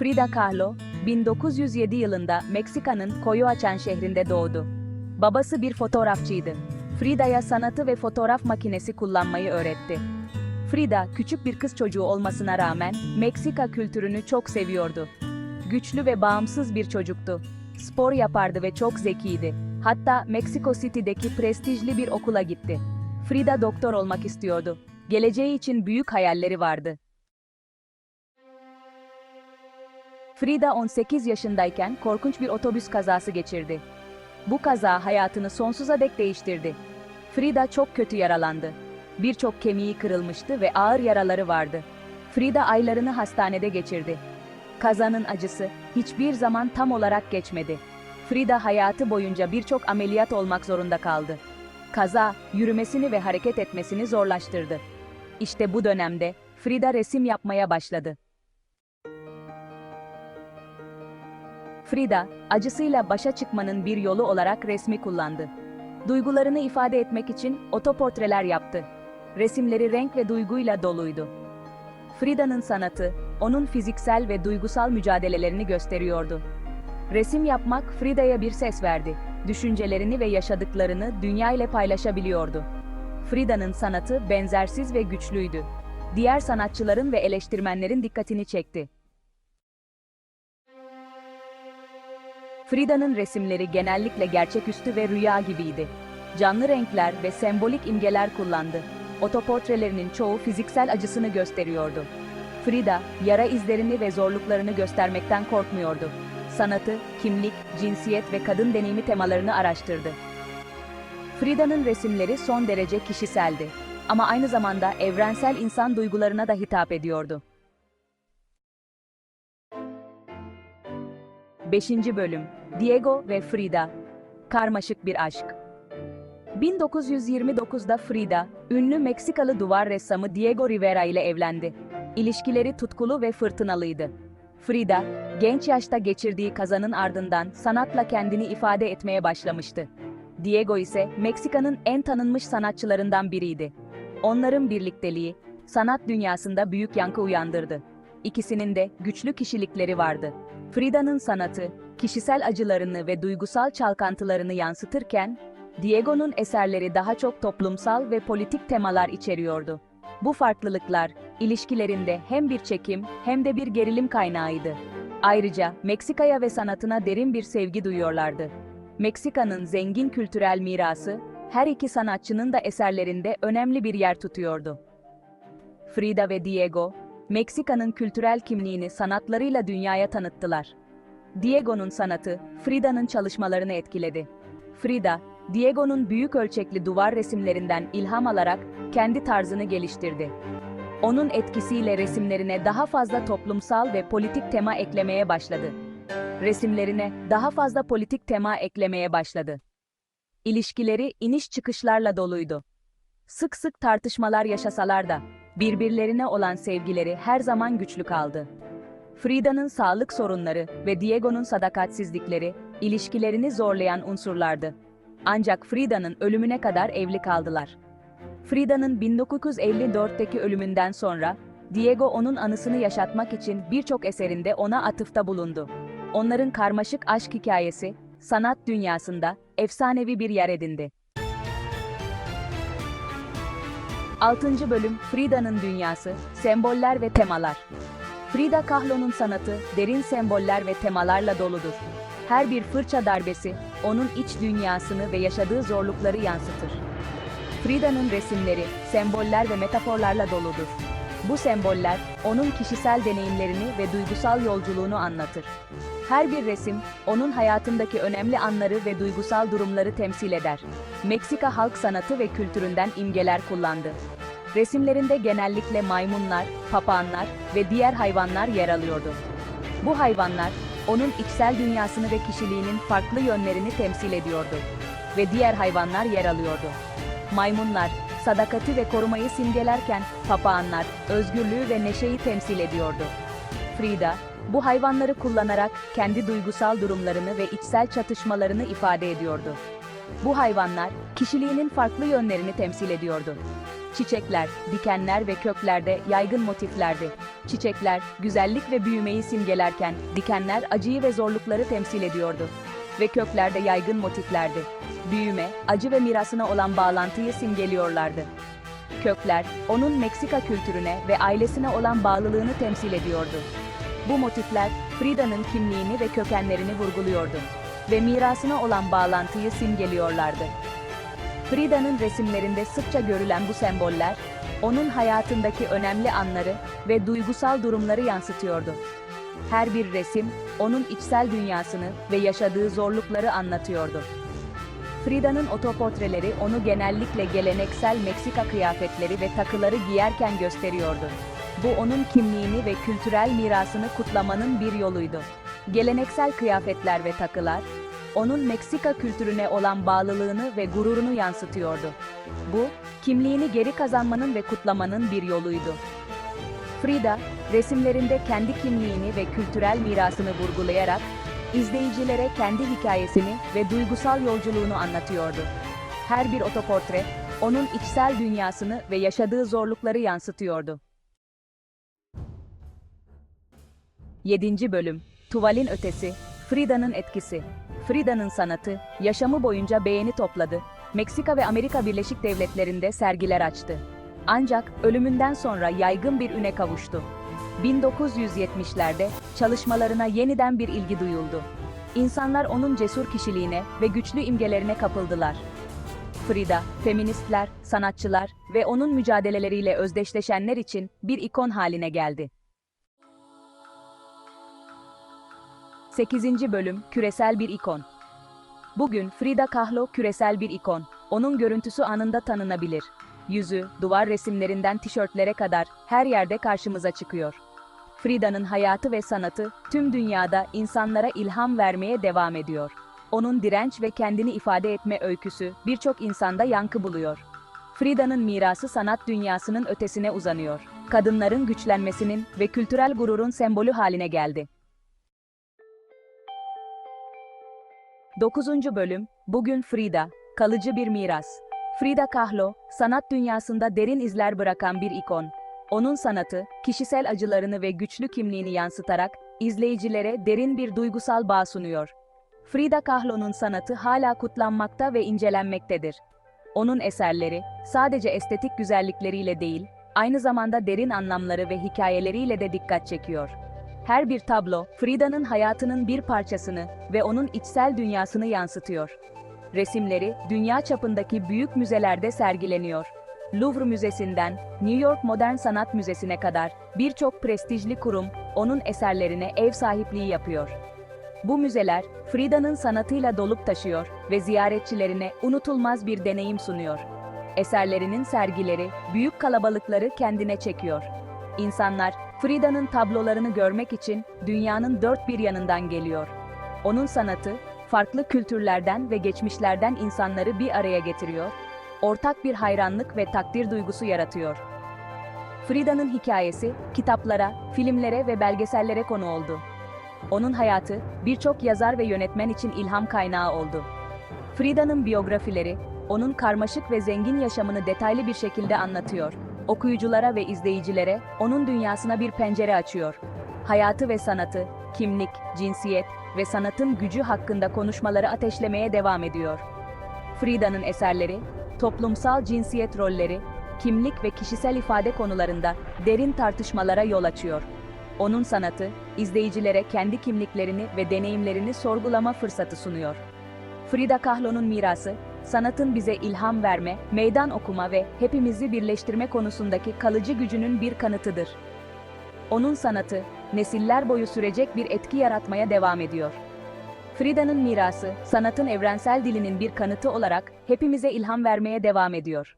Frida Kahlo, 1907 yılında Meksika'nın Coyoacán şehrinde doğdu. Babası bir fotoğrafçıydı. Frida'ya sanatı ve fotoğraf makinesi kullanmayı öğretti. Frida, küçük bir kız çocuğu olmasına rağmen Meksika kültürünü çok seviyordu. Güçlü ve bağımsız bir çocuktu. Spor yapardı ve çok zekiydi. Hatta Mexico City'deki prestijli bir okula gitti. Frida doktor olmak istiyordu. Geleceği için büyük hayalleri vardı. Frida 18 yaşındayken korkunç bir otobüs kazası geçirdi. Bu kaza hayatını sonsuza dek değiştirdi. Frida çok kötü yaralandı. Birçok kemiği kırılmıştı ve ağır yaraları vardı. Frida aylarını hastanede geçirdi. Kazanın acısı hiçbir zaman tam olarak geçmedi. Frida hayatı boyunca birçok ameliyat olmak zorunda kaldı. Kaza, yürümesini ve hareket etmesini zorlaştırdı. İşte bu dönemde Frida resim yapmaya başladı. Frida, acısıyla başa çıkmanın bir yolu olarak resmi kullandı. Duygularını ifade etmek için otoportreler yaptı. Resimleri renk ve duyguyla doluydu. Frida'nın sanatı, onun fiziksel ve duygusal mücadelelerini gösteriyordu. Resim yapmak Frida'ya bir ses verdi. Düşüncelerini ve yaşadıklarını dünya ile paylaşabiliyordu. Frida'nın sanatı benzersiz ve güçlüydü. Diğer sanatçıların ve eleştirmenlerin dikkatini çekti. Frida'nın resimleri genellikle gerçeküstü ve rüya gibiydi. Canlı renkler ve sembolik imgeler kullandı. Otoportrelerinin çoğu fiziksel acısını gösteriyordu. Frida, yara izlerini ve zorluklarını göstermekten korkmuyordu. Sanatı, kimlik, cinsiyet ve kadın deneyimi temalarını araştırdı. Frida'nın resimleri son derece kişiseldi. Ama aynı zamanda evrensel insan duygularına da hitap ediyordu. 5. Bölüm Diego ve Frida Karmaşık bir aşk 1929'da Frida, ünlü Meksikalı duvar ressamı Diego Rivera ile evlendi. İlişkileri tutkulu ve fırtınalıydı. Frida, genç yaşta geçirdiği kazanın ardından sanatla kendini ifade etmeye başlamıştı. Diego ise Meksika'nın en tanınmış sanatçılarından biriydi. Onların birlikteliği, sanat dünyasında büyük yankı uyandırdı. İkisinin de güçlü kişilikleri vardı. Frida'nın sanatı, kişisel acılarını ve duygusal çalkantılarını yansıtırken, Diego'nun eserleri daha çok toplumsal ve politik temalar içeriyordu. Bu farklılıklar, ilişkilerinde hem bir çekim hem de bir gerilim kaynağıydı. Ayrıca Meksika'ya ve sanatına derin bir sevgi duyuyorlardı. Meksika'nın zengin kültürel mirası, her iki sanatçının da eserlerinde önemli bir yer tutuyordu. Frida ve Diego, Meksika'nın kültürel kimliğini sanatlarıyla dünyaya tanıttılar. Diego'nun sanatı, Frida'nın çalışmalarını etkiledi. Frida, Diego'nun büyük ölçekli duvar resimlerinden ilham alarak kendi tarzını geliştirdi. Onun etkisiyle resimlerine daha fazla toplumsal ve politik tema eklemeye başladı. Resimlerine daha fazla politik tema eklemeye başladı. İlişkileri iniş çıkışlarla doluydu. Sık sık tartışmalar yaşasalar da birbirlerine olan sevgileri her zaman güçlü kaldı. Frida'nın sağlık sorunları ve Diego'nun sadakatsizlikleri ilişkilerini zorlayan unsurlardı. Ancak Frida'nın ölümüne kadar evli kaldılar. Frida'nın 1954'teki ölümünden sonra Diego onun anısını yaşatmak için birçok eserinde ona atıfta bulundu. Onların karmaşık aşk hikayesi sanat dünyasında efsanevi bir yer edindi. 6. bölüm Frida'nın dünyası, semboller ve temalar. Frida Kahlo'nun sanatı derin semboller ve temalarla doludur. Her bir fırça darbesi onun iç dünyasını ve yaşadığı zorlukları yansıtır. Frida'nın resimleri semboller ve metaforlarla doludur. Bu semboller onun kişisel deneyimlerini ve duygusal yolculuğunu anlatır. Her bir resim onun hayatındaki önemli anları ve duygusal durumları temsil eder. Meksika halk sanatı ve kültüründen imgeler kullandı. Resimlerinde genellikle maymunlar, papağanlar ve diğer hayvanlar yer alıyordu. Bu hayvanlar, onun içsel dünyasını ve kişiliğinin farklı yönlerini temsil ediyordu. Ve diğer hayvanlar yer alıyordu. Maymunlar, sadakati ve korumayı simgelerken, papağanlar, özgürlüğü ve neşeyi temsil ediyordu. Frida, bu hayvanları kullanarak kendi duygusal durumlarını ve içsel çatışmalarını ifade ediyordu. Bu hayvanlar, kişiliğinin farklı yönlerini temsil ediyordu. Çiçekler, dikenler ve köklerde yaygın motiflerdi. Çiçekler, güzellik ve büyümeyi simgelerken, dikenler acıyı ve zorlukları temsil ediyordu. Ve köklerde yaygın motiflerdi. Büyüme, acı ve mirasına olan bağlantıyı simgeliyorlardı. Kökler, onun Meksika kültürüne ve ailesine olan bağlılığını temsil ediyordu. Bu motifler, Frida'nın kimliğini ve kökenlerini vurguluyordu ve mirasına olan bağlantıyı simgeliyorlardı. Frida'nın resimlerinde sıkça görülen bu semboller, onun hayatındaki önemli anları ve duygusal durumları yansıtıyordu. Her bir resim, onun içsel dünyasını ve yaşadığı zorlukları anlatıyordu. Frida'nın otoportreleri onu genellikle geleneksel Meksika kıyafetleri ve takıları giyerken gösteriyordu. Bu onun kimliğini ve kültürel mirasını kutlamanın bir yoluydu. Geleneksel kıyafetler ve takılar, onun Meksika kültürüne olan bağlılığını ve gururunu yansıtıyordu. Bu, kimliğini geri kazanmanın ve kutlamanın bir yoluydu. Frida, resimlerinde kendi kimliğini ve kültürel mirasını vurgulayarak, izleyicilere kendi hikayesini ve duygusal yolculuğunu anlatıyordu. Her bir otoportre, onun içsel dünyasını ve yaşadığı zorlukları yansıtıyordu. 7. Bölüm Tuvalin Ötesi Frida'nın etkisi Frida'nın sanatı, yaşamı boyunca beğeni topladı. Meksika ve Amerika Birleşik Devletleri'nde sergiler açtı. Ancak ölümünden sonra yaygın bir üne kavuştu. 1970'lerde çalışmalarına yeniden bir ilgi duyuldu. İnsanlar onun cesur kişiliğine ve güçlü imgelerine kapıldılar. Frida, feministler, sanatçılar ve onun mücadeleleriyle özdeşleşenler için bir ikon haline geldi. 8. Bölüm Küresel bir ikon Bugün Frida Kahlo küresel bir ikon. Onun görüntüsü anında tanınabilir. Yüzü, duvar resimlerinden tişörtlere kadar her yerde karşımıza çıkıyor. Frida'nın hayatı ve sanatı tüm dünyada insanlara ilham vermeye devam ediyor. Onun direnç ve kendini ifade etme öyküsü birçok insanda yankı buluyor. Frida'nın mirası sanat dünyasının ötesine uzanıyor. Kadınların güçlenmesinin ve kültürel gururun sembolü haline geldi. 9. Bölüm Bugün Frida, kalıcı bir miras. Frida Kahlo, sanat dünyasında derin izler bırakan bir ikon. Onun sanatı, kişisel acılarını ve güçlü kimliğini yansıtarak izleyicilere derin bir duygusal bağ sunuyor. Frida Kahlo'nun sanatı hala kutlanmakta ve incelenmektedir. Onun eserleri sadece estetik güzellikleriyle değil, aynı zamanda derin anlamları ve hikayeleriyle de dikkat çekiyor. Her bir tablo, Frida'nın hayatının bir parçasını ve onun içsel dünyasını yansıtıyor. Resimleri, dünya çapındaki büyük müzelerde sergileniyor. Louvre Müzesi'nden New York Modern Sanat Müzesi'ne kadar birçok prestijli kurum onun eserlerine ev sahipliği yapıyor. Bu müzeler, Frida'nın sanatıyla dolup taşıyor ve ziyaretçilerine unutulmaz bir deneyim sunuyor. Eserlerinin sergileri, büyük kalabalıkları kendine çekiyor. İnsanlar, Frida'nın tablolarını görmek için dünyanın dört bir yanından geliyor. Onun sanatı, farklı kültürlerden ve geçmişlerden insanları bir araya getiriyor, ortak bir hayranlık ve takdir duygusu yaratıyor. Frida'nın hikayesi, kitaplara, filmlere ve belgesellere konu oldu. Onun hayatı, birçok yazar ve yönetmen için ilham kaynağı oldu. Frida'nın biyografileri, onun karmaşık ve zengin yaşamını detaylı bir şekilde anlatıyor. Okuyuculara ve izleyicilere onun dünyasına bir pencere açıyor. Hayatı ve sanatı, kimlik, cinsiyet ve sanatın gücü hakkında konuşmaları ateşlemeye devam ediyor. Frida'nın eserleri, toplumsal cinsiyet rolleri, kimlik ve kişisel ifade konularında derin tartışmalara yol açıyor. Onun sanatı, izleyicilere kendi kimliklerini ve deneyimlerini sorgulama fırsatı sunuyor. Frida Kahlo'nun mirası, sanatın bize ilham verme, meydan okuma ve hepimizi birleştirme konusundaki kalıcı gücünün bir kanıtıdır. Onun sanatı, nesiller boyu sürecek bir etki yaratmaya devam ediyor. Frida'nın mirası, sanatın evrensel dilinin bir kanıtı olarak hepimize ilham vermeye devam ediyor.